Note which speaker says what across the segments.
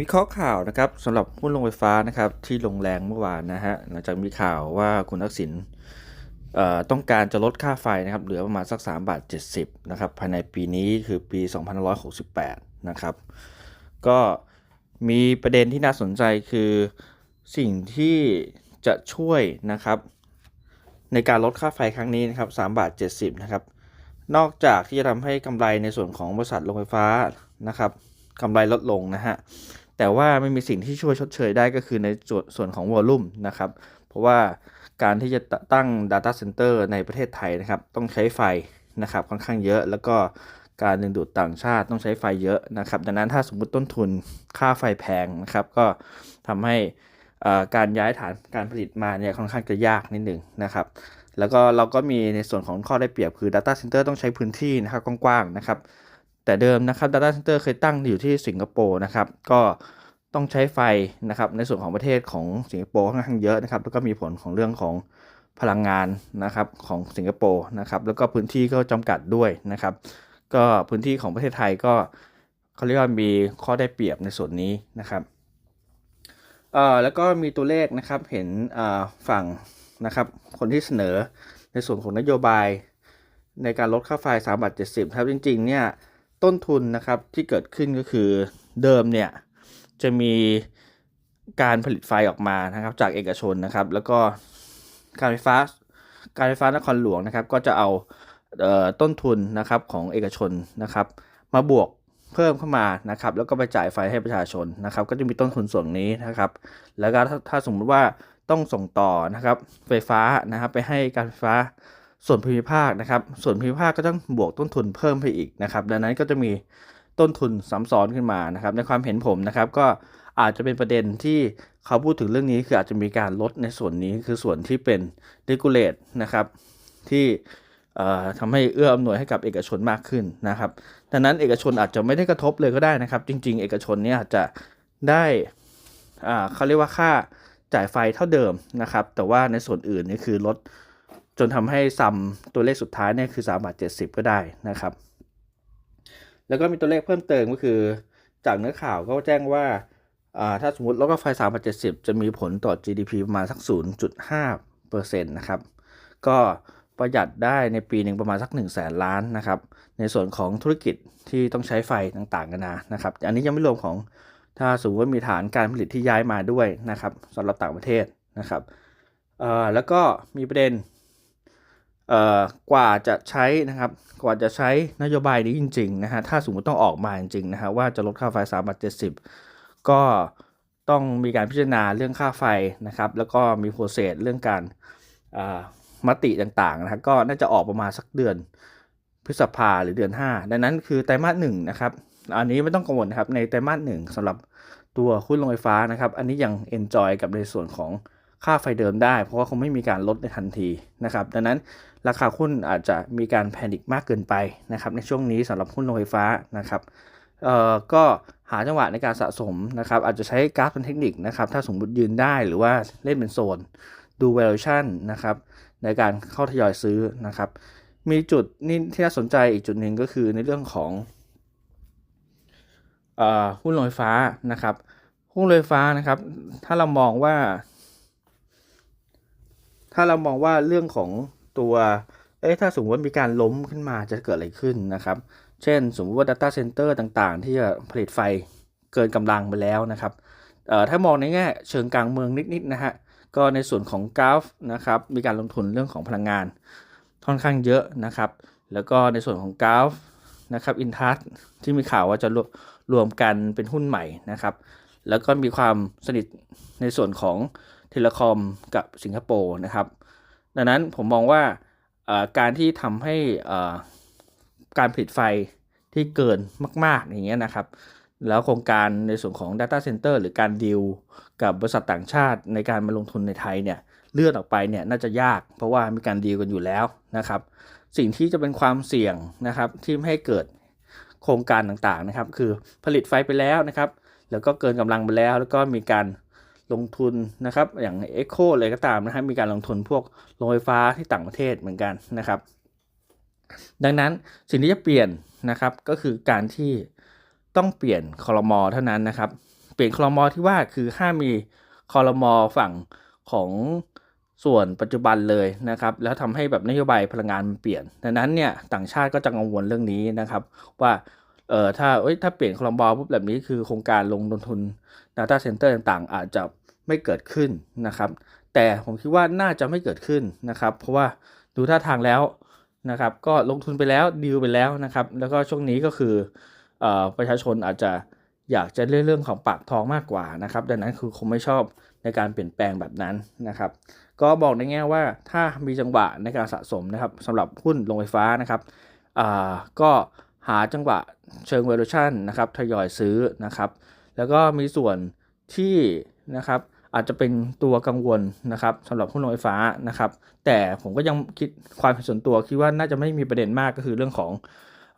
Speaker 1: วิเคราะห์ข่าวนะครับสำหรับหุ้นโรงไฟฟ้านะครับที่ลงแรงเมื่อวานนะฮะหลังจากมีข่าวว่าคุณทักษิณเอ่อต้องการจะลดค่าไฟนะครับเหลือประมาณสัก3บาท70นะครับภายในปีนี้คือปี 2568 นะครับ ก็มีประเด็นที่น่าสนใจคือสิ่งที่จะช่วยนะครับในการลดค่าไฟครั้งนี้นะครับ3บาท70นะครับนอกจากที่จะทำให้กำไรในส่วนของบริษัทโรงไฟฟ้านะครับกำไรลดลงนะฮะ แต่ว่าไม่มีสิ่งที่ช่วยชดเชยได้ก็คือในส่วนส่วนของวอลลุ่มนะครับ เพราะว่าการที่จะตั้ง Data Center ในประเทศไทยนะครับ ต้องใช้ไฟนะครับค่อนข้างเยอะ แล้วก็การดึงดูดต่างชาติต้องใช้ไฟเยอะนะครับ ดังนั้นถ้าสมมุติต้นทุนค่าไฟแพงนะครับ ก็ทำให้การย้ายฐานการผลิตมาเนี่ยค่อนข้างจะยากนิดหนึ่งนะครับ แล้วก็เราก็มีในส่วนของข้อได้เปรียบคือ Data Center ต้องใช้พื้นที่นะครับกว้างๆนะครับ แต่เดิมนะครับ Data Center เคยตั้งอยู่ที่สิงคโปร์นะครับ ก็ต้องใช้ไฟนะครับ ในส่วนของประเทศของสิงคโปร์ค่อนข้างเยอะนะครับ แล้วก็มีผลของเรื่องของพลังงานนะครับของสิงคโปร์นะครับ แล้วก็พื้นที่ก็จำกัดด้วยนะครับ ก็พื้นที่ของประเทศไทยก็เขาเรียกว่ามีข้อได้เปรียบในส่วนนี้นะครับเอ่อแล้วก็มีตัวเลขนะครับเห็นอ่าฝั่งนะครับคนที่เสนอในส่วนของนโยบายในการลดค่าไฟ3บาท70ครับจริงๆเนี่ย ต้นทุนนะครับที่เกิดขึ้นก็คือเดิมเนี่ยจะมีการผลิตไฟออกมานะครับ จากเอกชนนะครับ แล้วก็การไฟฟ้า การไฟฟ้านครหลวงนะครับ ก็จะเอาต้นทุนนะครับของเอกชนนะครับ มาบวกเพิ่มเข้ามานะครับ แล้วก็ไปจ่ายไฟให้ประชาชนนะครับ ก็จะมีต้นทุนส่วนนี้นะครับ แล้วก็ถ้าถ้าสมมุติว่าต้องส่งต่อนะครับ ไฟฟ้านะครับ ไปให้การไฟฟ้า ส่วนภูมิภาคนะครับ ส่วนภูมิภาคก็ต้องบวกต้นทุนเพิ่มไปอีกนะครับ ดังนั้นก็จะมีต้นทุนซ้ำซ้อนขึ้นมานะครับ ในความเห็นผมนะครับ ก็อาจจะเป็นประเด็นที่เขาพูดถึงเรื่องนี้คืออาจจะมีการลดในส่วนนี้คือส่วนที่เป็น regulate นะครับที่ทำให้เอื้ออำนวยให้กับเอกชนมากขึ้นนะครับ ดังนั้นเอกชนอาจจะไม่ได้กระทบเลยก็ได้นะครับ จริง ๆ เอกชนเนี่ยอาจจะได้เขาเรียกว่าค่าจ่ายไฟเท่าเดิมนะครับ แต่ว่าในส่วนอื่นนี่คือลด จนทำให้ซัมตัวเลขสุดท้ายเนี่ยคือ3บาท70 ก็ได้นะครับ แล้วก็มีตัวเลขเพิ่มเติมก็คือ จากเนื้อข่าวก็แจ้งว่าถ้าสมมติลดค่าไฟ3บาท70 จะมีผลต่อ GDP ประมาณสัก 0.5%นะครับ ก็ประหยัดได้ในปีหนึ่งประมาณสัก1 0 0 0 0แสนล้านนะครับ ในส่วนของธุรกิจที่ต้องใช้ไฟต่างๆกันนะนะครับ อันนี้ยังไม่รวมของถ้าสมมติว่ามีฐานการผลิตที่ย้ายมาด้วยนะครับสำหรับต่างประเทศนะครับแล้วก็มีประเด็น กว่าจะใช้นะครับกว่าจะใช้นโยบายนี้จริงๆนะฮะถ้าสมมติต้องออกมาจริงๆนะฮะว่าจะลดค่าไฟ3บาท70 ก็ต้องมีการพิจารณาเรื่องค่าไฟนะครับ แล้วก็มีโปรเซสเรื่องการมติต่างๆนะครับก็น่าจะออกประมาณสักเดือนพฤษภาหรือเดือน 5 ดังนั้นคือไตรมาสหนึ่งนะครับ อันนี้ไม่ต้องกังวลนะครับในไตรมาสหนึ่งสำหรับตัวหุ้นโรงไฟฟ้านะครับ อันนี้ยัง enjoy กับในส่วนของ ค่าไฟเดิมได้ เพราะว่าคงไม่มีการลดในทันทีนะครับดังนั้นราคาหุ้นอาจจะมีการแพนิคมากเกินไปนะครับในช่วงนี้สำหรับหุ้นโรงไฟฟ้านะครับเอ่อก็หาจังหวะในการสะสมนะครับอาจจะใช้กราฟเป็นเทคนิคนะครับถ้าสมมติยืนได้หรือว่าเล่นเป็นโซนดู valuation นะครับในการเข้าทยอยซื้อนะครับมีจุดนี่ที่น่าสนใจอีกจุดหนึ่งก็คือในเรื่องของหุ้นโรงไฟฟ้านะครับหุ้นโรงไฟฟ้านะครับ ถ้าเรามองว่า ถ้าเรามองว่าเรื่องของตัว เอ๊ะถ้าสมมติว่ามีการล้มขึ้นมาจะเกิดอะไรขึ้นนะครับ เช่น สมมติว่า Data Center ต่างๆ ที่จะผลิตไฟเกินกำลังไปแล้วนะครับเอ่อถ้ามองในแง่เชิงกลางเมืองนิดๆนะฮะก็ในส่วนของกราฟนะครับมีการลงทุนเรื่องของพลังงานค่อนข้างเยอะนะครับ แล้วก็ในส่วนของกราฟนะครับอินทัสที่มีข่าวว่าจะรวมกันเป็นหุ้นใหม่นะครับ แล้วก็มีความสนิทในส่วนของ ทเลคอมกับสิงคโปร์นะครับ ดังนั้นผมมองว่าการที่ทำให้การผลิตไฟที่เกินมาก ๆ อย่างเงี้ยนะครับ แล้วโครงการในส่วนของ Data Center หรือการดีลกับบริษัทต่างชาติในการมาลงทุนในไทยเนี่ยเลื่อนออกไปเนี่ยน่าจะยาก เพราะว่ามีการดีลกันอยู่แล้วนะครับ สิ่งที่จะเป็นความเสี่ยงนะครับที่ไม่ให้เกิดโครงการต่างๆนะครับ คือผลิตไฟไปแล้วนะครับ แล้วก็เกินกำลังไปแล้ว แล้วก็มีการ ลงทุนนะครับอย่าง Echo เลยก็ตามนะครับมีการลงทุนพวกโรงไฟฟ้าที่ต่างประเทศเหมือนกันนะครับ ดังนั้นสิ่งที่จะเปลี่ยนนะครับก็คือการที่ต้องเปลี่ยนคอรมอเท่านั้นนะครับ เปลี่ยนคลมอที่ว่าคือห้ามมีคอรมอฝั่งของส่วนปัจจุบันเลยนะครับ แล้วทำให้แบบนโยบายพลังงานมันเปลี่ยน ดังนั้นเนี่ยต่างชาติก็จะกังวลเรื่องนี้นะครับ ว่าเออถ้าเอ้ยถ้าเปลี่ยนคลมอปุ๊บแบบนี้คือโครงการลงทุน Data Center ต่างๆ อาจจะไม่เกิดขึ้นนะครับ แต่ผมคิดว่าน่าจะไม่เกิดขึ้นนะครับ เพราะว่าดูท่าทางแล้วนะครับ ก็ลงทุนไปแล้วดีลไปแล้วนะครับ แล้วก็ช่วงนี้ก็คืออประชาชนอาจจะอยากจะเรื่องเรื่องของปากท้องมากกว่านะครับ ดังนั้นคือคงไม่ชอบในการเปลี่ยนแปลงแบบนั้นนะครับ ก็บอกในแง่ว่าถ้ามีจังหวะในการสะสมนะครับสำหรับหุ้นโรงไฟฟ้านะครับก็หาจังหวะเชิง valuation นะครับทยอยซื้อนะครับ แล้วก็มีส่วนที่นะครับอาจจะเป็นตัวกังวลนะครับสำหรับหุ้นโรงไฟฟ้านะครับ แต่ผมก็ยังคิดความเห็นส่วนตัวคิดว่าน่าจะไม่มีประเด็นมากก็คือเรื่องของ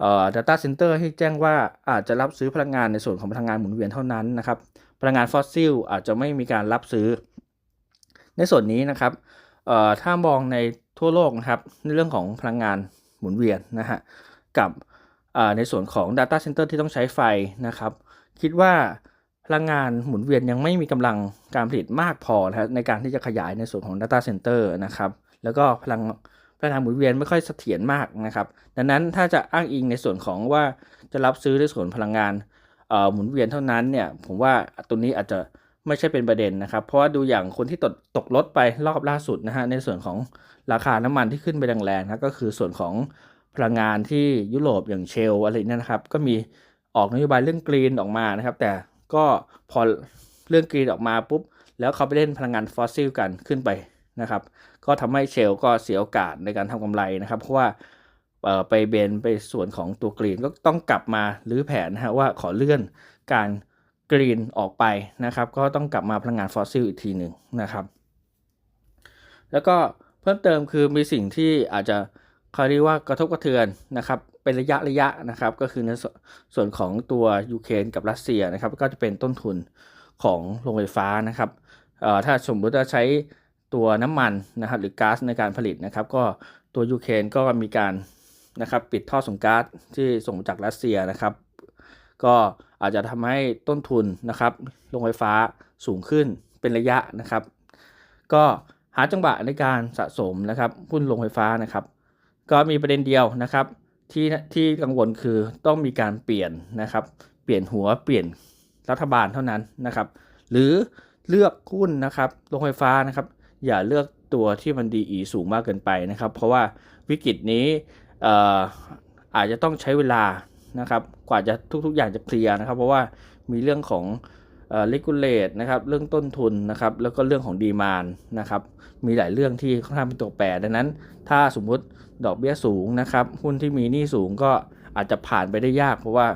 Speaker 1: เอ่อ data center ที่แจ้งว่าอาจจะรับซื้อพลังงานในส่วนของพลังงานหมุนเวียนเท่านั้นนะครับพลังงานฟอสซิลอาจจะไม่มีการรับซื้อ ในส่วนนี้นะครับเอ่อถ้ามองในทั่วโลกนะครับในเรื่องของพลังงานหมุนเวียนนะฮะกับในส่วนของ Data Center ที่ต้องใช้ไฟนะครับ คิดว่าพลังงานหมุนเวียนยังไม่มีกำลังการผลิตมากพอนะครับในการที่จะขยายในส่วนของ Data Center นะครับ แล้วก็พลังพลังงานหมุนเวียนไม่ค่อยเสถียรมากนะครับ ดังนั้นถ้าจะอ้างอิงในส่วนของว่าจะรับซื้อในส่วนพลังงานหมุนเวียนเท่านั้นเนี่ย ผมว่าตัวนี้อาจจะไม่ใช่เป็นประเด็นนะครับ เพราะว่าดูอย่างคนที่ตกตกรถไปรอบล่าสุดนะฮะในส่วนของราคาน้ำมันที่ขึ้นไปแรงๆนะก็คือส่วนของพลังงานที่ยุโรปอย่างเชลอะไรเนี่ยนะครับ ก็มี ออกนโยบายเรื่องกรีนออกมานะครับ แต่ก็พอเรื่องกรีนออกมาปุ๊บ แล้วเขาไปเล่นพลังงานฟอสซิลกันขึ้นไปนะครับ ก็ทำให้เชลก็เสียโอกาสในการทำกำไรนะครับ เพราะว่าไปเบนไปส่วนของตัวกรีนก็ต้องกลับมาหรือแผนนะฮะว่าขอเลื่อนการกรีนออกไปนะครับ ก็ต้องกลับมาพลังงานฟอสซิลอีกทีหนึ่งนะครับ แล้วก็เพิ่มเติมคือมีสิ่งที่อาจจะ เขาเรียกว่ากระทบกระเทือนนะครับเป็นระยะระยะนะครับ ก็คือในส่วนของตัวยูเครนกับรัสเซียนะครับ ก็จะเป็นต้นทุนของโรงไฟฟ้านะครับถ้าสมมติว่าใช้ตัวน้ำมันนะครับหรือก๊าซในการผลิตนะครับ ก็ตัวยูเครนก็มีการนะครับปิดท่อส่งก๊าซที่ส่งจากรัสเซียนะครับ ก็อาจจะทำให้ต้นทุนนะครับโรงไฟฟ้าสูงขึ้นเป็นระยะนะครับ ก็หาจังหวะในการสะสมนะครับหุ้นโรงไฟฟ้านะครับ ก็มีประเด็นเดียวนะครับ ที่ที่กังวลคือต้องมีการเปลี่ยนนะครับ เปลี่ยนหัวเปลี่ยนรัฐบาลเท่านั้นนะครับ หรือเลือกหุ้นนะครับโรงไฟฟ้านะครับ อย่าเลือกตัวที่มันดีอีสูงมากเกินไปนะครับ เพราะว่าวิกฤตนี้ออาจจะต้องใช้เวลานะครับ กว่าจะทุก ๆ อย่างจะเคลียร์นะครับ เพราะว่ามีเรื่องของ เอ่อ regulate นะครับเรื่องต้นทุนนะครับแล้วก็เรื่องของดีมานนะครับมีหลายเรื่องที่ค่อนข้างเป็นตัวแปรดังนั้น ถ้าสมมุติดอกเบี้ยสูงนะครับหุ้นที่มีหนี้สูงก็อาจจะผ่านไปได้ยาก เพราะว่า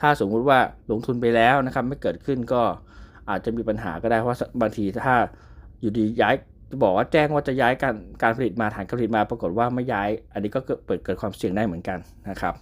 Speaker 1: ถ้าสมมุติว่าลงทุนไปแล้วนะครับไม่เกิดขึ้นก็อาจจะมีปัญหาก็ได้เพราะว่าบางทีถ้าอยู่ดีย้ายจะบอกว่าแจ้งว่าจะย้ายการการผลิตมาฐานการผลิตมาปรากฏว่าไม่ย้าย อันนี้ก็เกิดเปิดเกิดความเสี่ยงได้เหมือนกันนะครับ